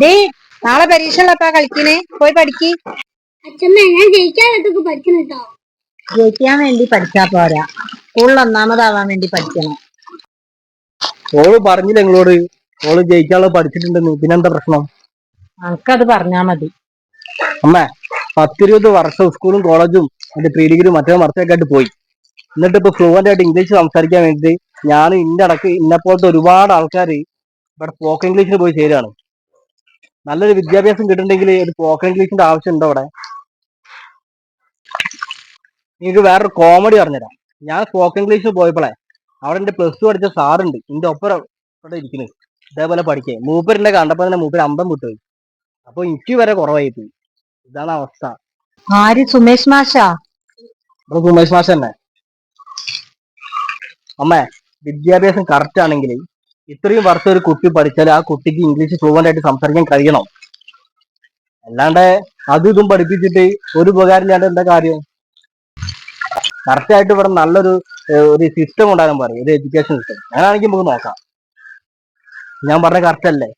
Day നാളെ പരീക്ഷ ഉള്ളപ്പാ കളിക്കണേ. പോയി പഠിക്ക്. അച്ഛമ്മ ഞാൻ ജയിക്കാനൊക്കെ പഠിക്കണം കേട്ടോ ജയിക്കാൻ വേണ്ടി പഠിച്ചാ പോരാ. സ്കൂളിൽ ഒന്നാമതാവാൻ വേണ്ടി പഠിക്കണം. ഓൾ പറഞ്ഞില്ല നിങ്ങളോട്? ഓൾ ജയിക്കാനുള്ള പഠിച്ചിട്ടുണ്ടെന്ന്. പിന്നെന്താ പ്രശ്നം? അത് പറഞ്ഞാ മതി. അമ്മ പത്തിരുപത് വർഷം സ്കൂളും കോളേജും എന്റെ പ്രീ ഡിഗ്രി മറ്റേ മറച്ചൊക്കെ ആയിട്ട് പോയി. എന്നിട്ട് ഇപ്പൊ ഫ്ലുവന്റ് ആയിട്ട് ഇംഗ്ലീഷ് സംസാരിക്കാൻ വേണ്ടി ഞാൻ ഇന്റെ അടക്ക് ഇന്നെ പോലത്തെ ഒരുപാട് ആൾക്കാർ ഇവിടെ സ്പോക്കൺ ഇംഗ്ലീഷിൽ പോയി ചേരുകയാണ് നല്ലൊരു വിദ്യാഭ്യാസം കിട്ടുന്നുണ്ടെങ്കിൽ ഒരു സ്പോക്കൺ ഇംഗ്ലീഷിന്റെ ആവശ്യം ഉണ്ടോ അവിടെ? നിങ്ങൾക്ക് വേറൊരു കോമഡി പറഞ്ഞുതരാം. ഞാൻ സ്പോക്കൺ ഇംഗ്ലീഷ് പോയപ്പോഴേ അവിടെ എന്റെ പ്ലസ് ടു പഠിച്ച സാറുണ്ട് എന്റെ ഒപ്പം ഇവിടെ ഇരിക്കുന്നത് ഇതേപോലെ പഠിക്കേ. മൂപ്പരിന്റെ കണ്ടപ്പോ തന്നെ മൂപ്പര് അമ്പം വിട്ടുപോയി അപ്പൊ എനിക്ക് വരെ കുറവായി പോയി. ഇതാണ് അവസ്ഥ. ആര്? സുമേഷ് മാഷാ? അപ്പൊ സുമേഷ് മാഷ തന്നെ. അമ്മേ വിദ്യാഭ്യാസം കറക്റ്റ് ആണെങ്കിൽ ഇത്രയും വർഷം ഒരു കുട്ടി പഠിച്ചാൽ ആ കുട്ടിക്ക് ഇംഗ്ലീഷ് ഫ്ലുവന്റ് ആയിട്ട് സംസാരിക്കാൻ കഴിയണം. അല്ലാണ്ട് അതും ഇതും പഠിപ്പിച്ചിട്ട് ഒരു ഉപകാരം ഇല്ലാണ്ട് എന്താ കാര്യം? കറക്റ്റ് ആയിട്ട് ഇവിടെ നല്ലൊരു ഒരു സിസ്റ്റം ഉണ്ടാകാൻ പറയും. ഒരു എഡ്യൂക്കേഷൻ സിസ്റ്റം അങ്ങനെയാണെങ്കിൽ നമുക്ക് നോക്കാം. ഞാൻ പറഞ്ഞ കറക്റ്റ് അല്ലേ?